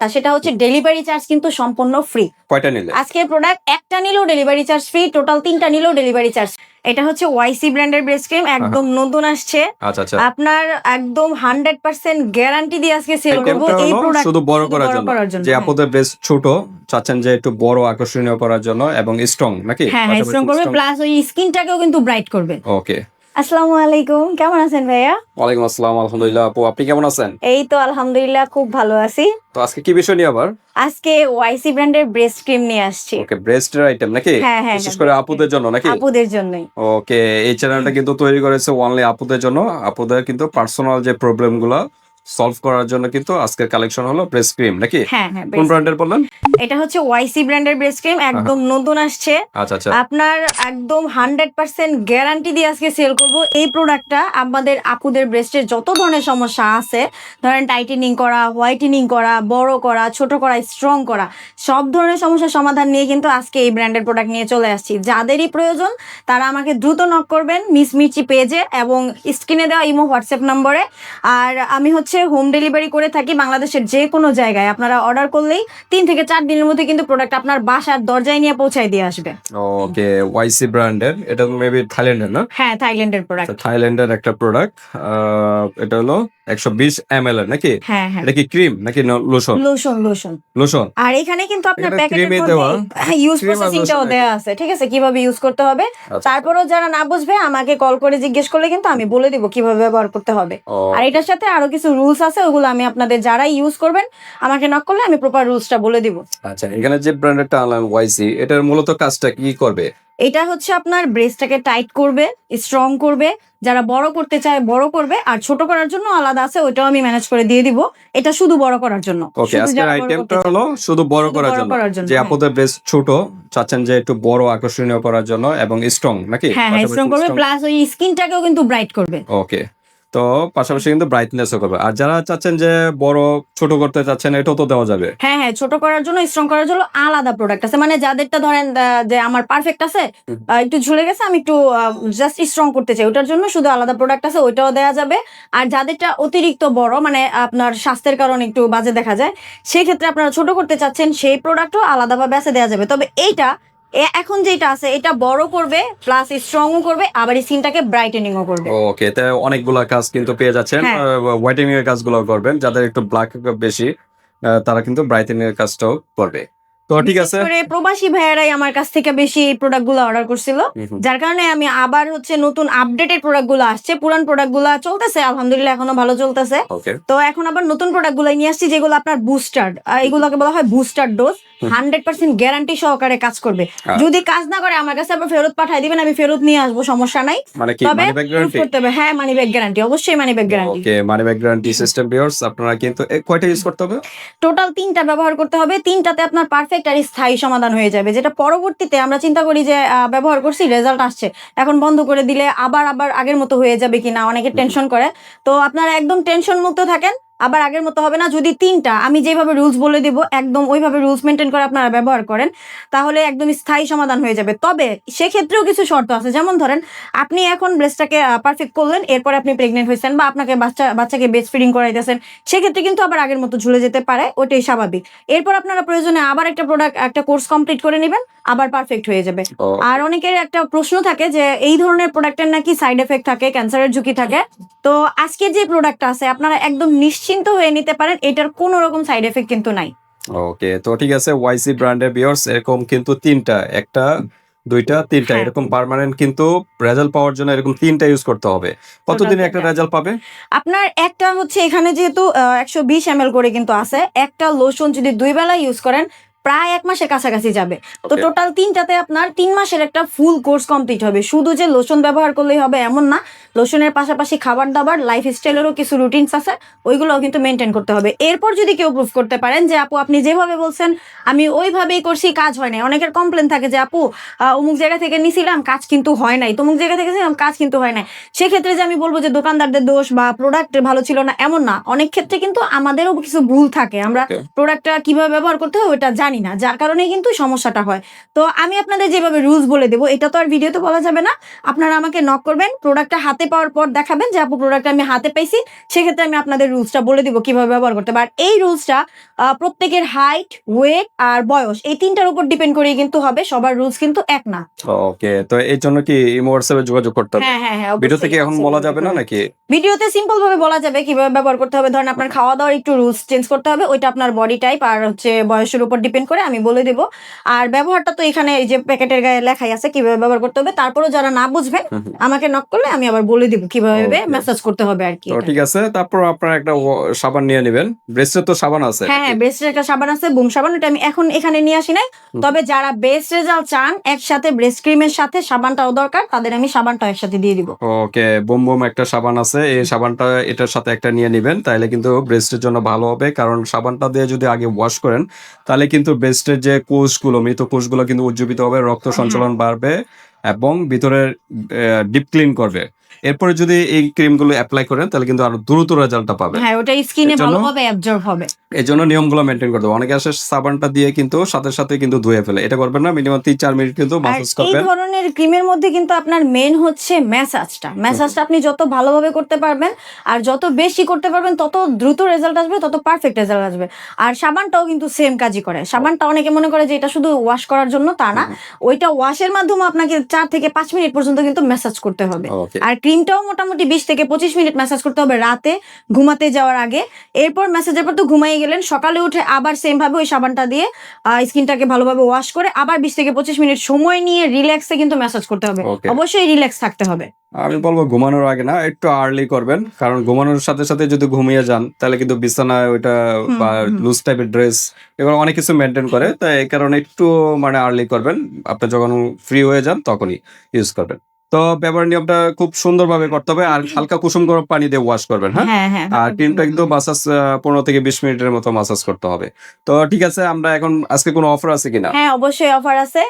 ব্যাপারটা সেটা হচ্ছে ডেলিভারি চার্জ কিন্তু সম্পূর্ণ ফ্রি কয়টা নিলে? আজকের প্রোডাক্ট একটা নিলেও ডেলিভারি চার্জ ফ্রি টোটাল তিনটা নিলেও ডেলিভারি চার্জ এটা হচ্ছে ওয়াইসি ব্র্যান্ডের ব্রেস্ট ক্রিম একদম নতুন আসছে। আচ্ছা আচ্ছা। আপনার একদম হান্ড্রেড পার্সেন্ট গ্যারান্টি দিয়ে আজকে সেল করব এই প্রোডাক্ট শুধু বড় করার জন্য। যে হ্যাঁ। আপনাদের বেশ ছোট চাচ্ছেন যে একটু বড় আকর্ষণীয় করার জন্য এবং স্ট্রং নাকি? হ্যাঁ হ্যাঁ স্ট্রং করবে প্লাস ওই স্কিনটাকেও কিন্তু ব্রাইট করবে। ওকে আসসালামু আলাইকুম। কেমন আছেন ভাইয়া? ওয়ালাইকুম আসসালাম আলহামদুলিল্লাহ। আপু আপনি কেমন আছেন? এই তো আলহামদুলিল্লাহ খুব ভালো আছি। তো আজকে কি বিষয় নিয়ে আবার? আজকে ওয়াইসি ব্র্যান্ডের ব্রেস্ট ক্রিম নিয়ে আসছি। ওকে ব্রেস্টের আইটেম নাকি? হ্যাঁ, হ্যাঁ, বিশেষ হ্যাঁ, করে আপুদের জন্য নাকি? আপুদের জন্যই। ওকে এই চ্যানেলটা কিন্তু তৈরি করেছে অনলি আপুদের জন্য। আপুদের কিন্তু পার্সোনাল যে প্রবলেমগুলা সলভ করার জন্য কিন্তু আজকের কালেকশন হলো ব্রেস্ট ক্রিম নাকি? হ্যাঁ হ্যাঁ কোন ব্র্যান্ডের বললেন? এটা হচ্ছে ওয়াইসি ব্র্যান্ডের ব্রেস্ট ক্রিম একদম নতুন আসছে। আচ্ছা আচ্ছা। আপনার একদম হান্ড্রেড পার্সেন্ট গ্যারান্টি দিয়ে আজকে সেল করব এই প্রোডাক্টটা আমাদের আপুদের ব্রেস্টের যত ধরনের সমস্যা আছে ধরেন টাইটেনিং করা হোয়াইটেনিং করা বড় করা ছোট করা স্ট্রং করা সব ধরনের সমস্যার সমাধান নিয়ে কিন্তু আজকে এই ব্র্যান্ডের প্রোডাক্ট নিয়ে চলে আসছি। যাদেরই প্রয়োজন তারা আমাকে দ্রুত নক করবেন মিস মিচি পেজে এবং স্ক্রিনে দেওয়া ইমো হোয়াটসঅ্যাপ নম্বরে আর আমি হচ্ছে হোম ডেলিভারি করে থাকি বাংলাদেশের যে কোনো জায়গায়। আপনারা অর্ডার করলেই তিন থেকে চার দিনের মধ্যে কিন্তু প্রোডাক্ট আপনার বাসার দরজায় নিয়ে পৌঁছায় দিয়ে আসবে। ওকে ওয়াইসি ব্র্যান্ডের এটা মেবি থাইল্যান্ডের না? হ্যাঁ থাইল্যান্ডের প্রোডাক্ট থাইল্যান্ডের একটা প্রোডাক্ট এটা হলো একশো বিশ এম এল নাকি? হ্যাঁ হ্যাঁ। এটা কি ক্রিম নাকি লোশন লোশন লোশন লোশন আর এখানে কিন্তু আপনার প্যাকেটের মধ্যে দেওয়া। ইউজ প্রসেসিংটাও দেওয়া আছে। ঠিক আছে কীভাবে ইউজ করতে হবে? আচ্ছা। তারপরেও যারা না বুঝবে আমাকে কল করে জিজ্ঞেস করলে কিন্তু আমি বলে দিব কীভাবে ব্যবহার করতে হবে। আর এটার সাথে আরও কিছু রুলস আছে ওগুলো আমি আপনাদের যারা ইউজ করবেন আমাকে নক করলে আমি প্রপার রুলসটা বলে দিব। আচ্ছা এখানে যে ব্র্যান্ডেরটা আনলাম ওয়াইসি এটার মূলত কাজটা কি করবে? এটা হচ্ছে আপনার ব্রেসটাকে টাইট করবে স্ট্রং করবে। যারা বড় করতে চায় বড় করবে। আর ছোট করার জন্য আলাদা আছে ওটাও আমি ম্যানেজ করে দিয়ে দিব। এটা শুধু বড় করার জন্য। ওকে শুধু আজকের আইটেমটা হলো শুধু বড় করার জন্য। যে হ্যাঁ। আপনাদের বেশ ছোট চাচ্ছেন যে একটু বড় আকর্ষণীয় করার জন্য এবং স্ট্রং নাকি? হ্যাঁ হ্যাঁ স্ট্রং করবে প্লাস ওই স্কিনটাকেও কিন্তু ব্রাইট করবে। ওকে তো পাশাপাশি কিন্তু ব্রাইটনেসও করবে। আর যারা চাচ্ছেন যে বড় ছোট করতে চাচ্ছেন এটাও তো দেওয়া যাবে। হ্যাঁ হ্যাঁ ছোট করার জন্য স্ট্রং করার জন্য আলাদা প্রোডাক্ট আছে। মানে যাদেরটা ধরেন যে আমার পারফেক্ট আছে একটু ঝুলে গেছে আমি একটু জাস্ট স্ট্রং করতে চাই। ওটার জন্য শুধু আলাদা প্রোডাক্ট আছে ওইটাও দেওয়া যাবে। আর যাদেরটা অতিরিক্ত বড় মানে আপনার স্বাস্থ্যের কারণে একটু বাজে দেখা যায় সেই ক্ষেত্রে আপনারা ছোট করতে চাচ্ছেন সেই প্রোডাক্টও আলাদাভাবে আছে দেওয়া যাবে। তবে এইটা এখন যেটা আছে এটা বড় করবে প্লাস স্ট্রংও করবে আবার স্কিনটাকে ব্রাইটেনিংও করবে। ওকে তে অনেকগুলা কাজ কিন্তু পেয়ে যাচ্ছেন। হ্যাঁ। হোয়াইটেনিং এর কাজগুলো করবেন যাদের একটু ব্ল্যাক বেশি তারা কিন্তু ব্রাইটেনিং এর কাজটাও করবে। তো ঠিক আছে। প্রবাসী ভাইয়েরাই আমার কাছ থেকে বেশি এই প্রোডাক্টগুলো অর্ডার করছিল। যার কারণে আমি আবার হচ্ছে নতুন আপডেটেড প্রোডাক্টগুলো আসছে পুরান প্রোডাক্টগুলো চলতেছে আলহামদুলিল্লাহ এখনও ভালো চলতেছে। তো এখন আবার নতুন প্রোডাক্টগুলো নিয়ে আসছি যেগুলো আপনার বুস্টার এগুলোকে বলা হয় booster dose hundred percent guarantee সহকারে কাজ করবে। আচ্ছা। যদি কাজ না করে আমার কাছে আবার ফেরত পাঠাই দিবেন আমি ফেরত নিয়ে আসব সমস্যা নাই। মানে তবে করতে হবে। হ্যাঁ মানি ব্যাগ গ্যারান্টি অবশ্যই money bag guarantee okay money back guarantee system বিয়ার্স আপনারা কিন্তু কয়টা ইউজ করতে হবে? টোটাল তিনটা ব্যবহার করতে হবে তিনটাতে আপনার পারফেক্ট আর স্থায়ী সমাধান হয়ে যাবে যেটা পরবর্তীতে আমরা চিন্তা করি যে ব্যবহার করছি রেজাল্ট আসছে। এখন বন্ধ করে দিলে আবার আবার আগের মতো হয়ে যাবে কিনা অনেকে টেনশন করে। তো আপনারা একদম টেনশন মুক্ত থাকেন আবার আগের মতো হবে না যদি তিনটা আমি যেভাবে রুলস বলে দিব একদম ওইভাবে রুলস মেনটেন করে আপনারা ব্যবহার করেন তাহলে একদম স্থায়ী সমাধান হয়ে যাবে। তবে সেক্ষেত্রেও কিছু শর্ত আছে যেমন ধরেন আপনি এখন ব্রেস্টটাকে পারফেক্ট করলেন এরপরে আপনি প্রেগনেন্ট হয়েছেন বা আপনাকে বাচ্চা বাচ্চাকে বেস্ট ফিডিং করাইতেছেন সেক্ষেত্রে কিন্তু আবার আগের মতো ঝুলে যেতে পারে ওইটাই স্বাভাবিক। এরপর আপনারা প্রয়োজনে আবার একটা প্রোডাক্ট একটা কোর্স কমপ্লিট করে নেবেন আবার পারফেক্ট হয়ে যাবে। আর অনেকের একটা প্রশ্ন থাকে যে এই ধরনের প্রোডাক্টের নাকি সাইড এফেক্ট থাকে ক্যান্সারের ঝুঁকি থাকে? তো আজকের যে প্রোডাক্টটা আছে আপনারা একদম নিশ্চিন্ত হয়ে নিতে পারেন এটার কোনো রকম সাইড এফেক্ট কিন্তু নাই। ওকে তো ঠিক আছে ওয়াইসি ব্র্যান্ডের বিয়ার্স এরকম কিন্তু তিনটা একটা দুইটা তিনটা হ্যাঁ। এরকম পার্মানেন্ট কিন্তু রেজাল্ট পাওয়ার জন্য এরকম তিনটা ইউজ করতে হবে। কতদিনে একটা রেজাল্ট পাবে? আপনার একটা হচ্ছে এখানে যেহেতু একশো বিশ এম করে কিন্তু আছে একটা লোশন যদি দুই বেলা ইউজ করেন প্রায় এক মাসের কাছাকাছি যাবে। তো টোটাল তিনটাতে আপনার তিন মাসের একটা ফুল কোর্স কমপ্লিট হবে। শুধু যে লোশন ব্যবহার করলেই হবে এমন না লোশনের পাশাপাশি খাবার দাবার লাইফ স্টাইলেরও কিছু রুটিনস আছে ওইগুলোও কিন্তু মেনটেন করতে হবে। এরপর যদি কেউ প্রুফ করতে পারেন যে আপু আপনি যেভাবে বলছেন আমি ওইভাবেই করছি কাজ হয় নাই। অনেকের কমপ্লেন থাকে যে আপু অমুক জায়গা থেকে নিছিলাম কাজ কিন্তু হয় নাই। তমুক জায়গা থেকে ছিলাম কাজ কিন্তু হয় নাই। সেক্ষেত্রে যে আমি বলব যে দোকানদারদের দোষ বা প্রোডাক্ট ভালো ছিল না এমন না। অনেক ক্ষেত্রে কিন্তু আমাদেরও কিছু ভুল থাকে। আমরা. প্রোডাক্টটা কীভাবে ব্যবহার করতে হবে ওটা জানি জানি না যার কারণে কিন্তু সমস্যাটা হয়। তো আমি আপনাদের যেভাবে রুলস বলে দেবো এটা তো আর ভিডিওতে বলা যাবে না। আপনারা আমাকে নক করবেন প্রোডাক্টটা হাতে পাওয়ার পর দেখাবেন যে আপু প্রোডাক্টটা আমি হাতে পাইছি। সেক্ষেত্রে আমি আপনাদের রুলসটা বলে দিব কীভাবে ব্যবহার করতে আর এই রুলসটা প্রত্যেকের হাইট ওয়েট আর বয়স এই তিনটার উপর ডিপেন্ড করেই কিন্তু হবে। সবার রুলস কিন্তু এক না। ওকে তো এই জন্য কি ইমো হোয়াটসঅ্যাপে যোগাযোগ করতে হবে? হ্যাঁ হ্যাঁ হ্যাঁ ভিডিও অবশ্যই, থেকে এখন বলা যাবে না নাকি? ভিডিওতে সিম্পল ভাবে বলা যাবে কীভাবে ব্যবহার করতে হবে। ধরেন আপনার খাওয়া দাওয়ার একটু রুলস চেঞ্জ করতে হবে ওইটা আপনার বডি টাইপ আর হচ্ছে বয়সের উপর ডিপেন্ড করে আমি বলে দেবো। আর ব্যবহারটা তো এখানে এই যে প্যাকেটের গায়ে লেখাই আছে কীভাবে ব্যবহার করতে হবে তারপরেও যারা না বুঝবেন। আমাকে নক করলে আমি আবার বলে দিব কীভাবে মেসেজ করতে হবে আর কি ঠিক আছে তারপর আপনারা একটা সাবান নিয়ে নেবেন। ব্রেস্টের তো সাবান আছে। হ্যাঁ হ্যাঁ বেস্টের একটা সাবান আছে বুম সাবান ওটা আমি এখন এখানে নিয়ে আসি নাই। তবে যারা বেস্ট রেজাল্ট চান একসাথে ব্রেস্ট ক্রিমের সাথে সাবানটাও দরকার তাদের আমি সাবানটা একসাথে দিয়ে দিব। ওকে বুম বুম একটা সাবান আছে এই সাবানটা এটার সাথে একটা নিয়ে নেবেন তাহলে কিন্তু ব্রেস্টের জন্য ভালো হবে। কারণ সাবানটা দিয়ে যদি আগে ওয়াশ করেন তাহলে কিন্তু ব্রেস্টের যে কোষগুলো মৃত কোষগুলো কিন্তু উজ্জীবিত হবে রক্ত সঞ্চালন বাড়বে এবং ভিতরের ডিপ ক্লিন করবে। এরপরে যদি এই ক্রিমগুলো অ্যাপ্লাই করেন তাহলে কিন্তু আরও দ্রুত রেজাল্টটা পাবে হ্যাঁ ওটা স্কিনে এর ভালোভাবে অ্যাবজর্ব হবে। এই জন্য নিয়মগুলো মেনটেন করতে হবে। অনেকে আসে সাবানটা দিয়ে কিন্তু সাথে সাথে কিন্তু ধুয়ে ফেলে। এটা করবেন না মিনিমাম তিন চার মিনিট কিন্তু মাসাজ এই ধরনের ক্রিমের মধ্যে কিন্তু আপনার মেন হচ্ছে ম্যাসাজটা ম্যাসাজটা আপনি যত ভালোভাবে করতে পারবেন আর যত বেশি করতে পারবেন তত দ্রুত রেজাল্ট আসবে তত পারফেক্ট রেজাল্ট আসবে। আর সাবানটাও কিন্তু সেম কাজই করে। সাবানটা অনেকে মনে করে যে এটা শুধু ওয়াশ করার জন্য তা না। ওইটা ওয়াশের মাধ্যমে আপনাকে চার থেকে পাঁচ মিনিট পর্যন্ত কিন্তু ম্যাসাজ করতে হবে। আর ক্রিমটাও মোটামুটি বিশ থেকে পঁচিশ মিনিট ম্যাসাজ করতে হবে রাতে ঘুমাতে যাওয়ার আগে। এরপর ম্যাসাজের পর তো ঘুমাই গেলেন সকালে উঠে আবার সেম ভাবে ওই সাবানটা দিয়ে স্কিনটাকে ভালোভাবে ওয়াশ করে আবার বিশ থেকে পঁচিশ মিনিট সময় নিয়ে রিল্যাক্সে কিন্তু ম্যাসাজ করতে হবে। অবশ্যই রিল্যাক্স থাকতে হবে। আমি বলব ঘুমানোর আগে না একটু আর্লি করবেন কারণ ঘুমানোর সাথে সাথে যদি ঘুমিয়ে যান তাহলে কিন্তু বিছানায় ওইটা বা লুজ টাইপের ড্রেস এগুলো অনেক কিছু মেনটেন করে তাই এই কারণে একটু মানে আর্লি করবেন। আপনি যখন ফ্রি হয়ে যান তখনই ইউজ করবেন। তো ব্যবহার নিয়মটা খুব সুন্দরভাবে করতে হবে আর হালকা কুসুম গরম পানি দিয়ে ওয়াশ করবেন হ্যাঁ? হ্যাঁ হ্যাঁ আর ক্রিমটা কিন্তু মাসাজ পনেরো থেকে বিশ মিনিটের মতো মাসাজ করতে হবে। তো ঠিক আছে আমরা এখন আজকে কোনো অফার আছে কিনা? হ্যাঁ অবশ্যই অফার আছে।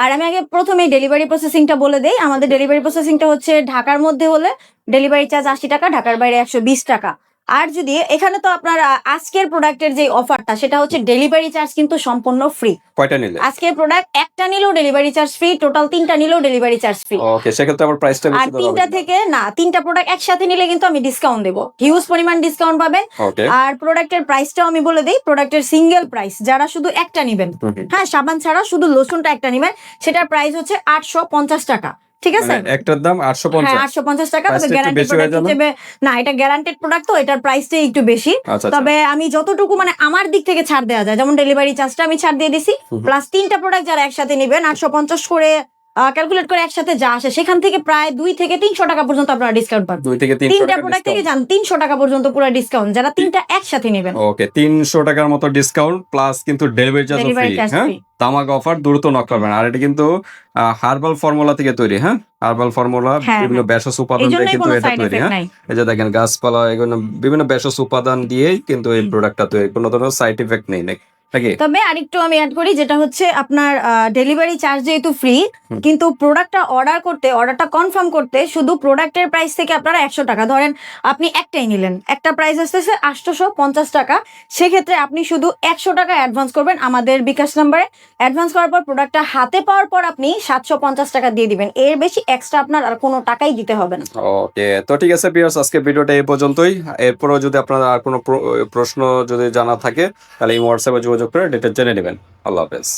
আর আমি আগে প্রথমে ডেলিভারি প্রসেসিংটা বলে দেই। আমাদের ডেলিভারি প্রসেসিংটা হচ্ছে ঢাকার মধ্যে হলে ডেলিভারি চার্জ আশি টাকা ঢাকার বাইরে একশো বিশ টাকা। আর যদি এখানে তো আপনার আজকের প্রোডাক্টের যে অফারটা সেটা হচ্ছে ডেলিভারি চার্জ কিন্তু সম্পূর্ণ ফ্রি কয়টা নিলে? আজকের প্রোডাক্ট একটা নিলেও ডেলিভারি চার্জ ফ্রি টোটাল তিনটা নিলেও ডেলিভারি চার্জ ফ্রি ওকে সেক্ষেত্রে আবার প্রাইসটা আর বেশি দেওয়া তিনটা থেকে না তিনটা প্রোডাক্ট একসাথে নিলে কিন্তু আমি ডিসকাউন্ট দেবো। হিউজ পরিমাণ ডিসকাউন্ট পাবেন। ওকে আর প্রোডাক্টের প্রাইসটাও আমি বলে দিই প্রোডাক্টের সিঙ্গেল প্রাইস যারা শুধু একটা নিবেন। হ্যাঁ সাবান ছাড়া শুধু লোশনটা একটা নিবেন সেটার প্রাইস হচ্ছে আটশো পঞ্চাশ টাকা। ঠিক আছে? মানে একটার দাম আটশো হ্যাঁ পঞ্চাশ। আটশো পঞ্চাশ টাকা Price তবে হয়ে প্রোডাক্ট হিসেবে না এটা গ্যারান্টেড প্রোডাক্ট তো এটার প্রাইসটাই একটু বেশি। আচ্ছা আচ্ছা। তবে আমি যতটুকু মানে আমার দিক থেকে ছাড় দেওয়া যায় যেমন ডেলিভারি চার্জটা আমি ছাড় দিয়ে দিছি প্লাস তিনটা প্রোডাক্ট যারা একসাথে নেবেন আটশো পঞ্চাশ করে ক্যালকুলেট করে একসাথে যা আসে সেখান থেকে প্রায় দুই থেকে তিনশো টাকা পর্যন্ত আপনারা ডিসকাউন্ট পাবেন। দুই থেকে তিনটা টাকা প্রোডাক্ট থেকে যান তিনশো টাকা পর্যন্ত পুরো ডিসকাউন্ট যারা তিনটা একসাথে নেবেন। ওকে তিনশো টাকার মতো ডিসকাউন্ট প্লাস কিন্তু ডেলিভারি চার্জ ফ্রি হ্যাঁ? তামাক অফার দ্রুত নক করবেন। আর এটা কিন্তু হার্বাল ফর্মুলা থেকে তৈরি হ্যাঁ? হার্বাল ফর্মুলা হ্যাঁ, বিভিন্ন ভেষজ উপাদান দিয়ে কিন্তু এটা তৈরি হ্যাঁ? এই যে দেখেন গাছপালা এগুলো বিভিন্ন ভেষজ উপাদান দিয়েই কিন্তু এই প্রোডাক্টটা তৈরি। কোনো ধরনের সাইড ইফেক্ট নেই নাকি? তবে আরেকটু আমি অ্যাড করি যেটা হচ্ছে আপনার ডেলিভারি চার্জ যেহেতু ফ্রি কিন্তু প্রোডাক্টটা অর্ডার করতে অর্ডারটা কনফার্ম করতে শুধু প্রোডাক্টের প্রাইস থেকে আপনারা একশো টাকা। ধরেন আপনি একটাই নিলেন একটা প্রাইস আসতেছে আটশোশো পঞ্চাশ টাকা। সেক্ষেত্রে আপনি শুধু একশো টাকা অ্যাডভান্স করবেন আমাদের বিকাশ নাম্বারে অ্যাডভান্স করার পর প্রোডাক্টটা হাতে পাওয়ার পর আপনি সাতশো পঞ্চাশ টাকা দিয়ে দিবেন। এর বেশি এক্সট্রা আপনার আর কোনো টাকাই দিতে হবে না। ওকে তো ঠিক আছে বিয়ার্স আজকে ভিডিওটা এই পর্যন্তই। এরপরও যদি আপনার আর কোনো প্রশ্ন যদি জানা থাকে তাহলে এই হোয়াটসঅ্যাপে যোগাযোগ করে ডিটেল জেনে নেবেন। আল্লাহ হাফেজ।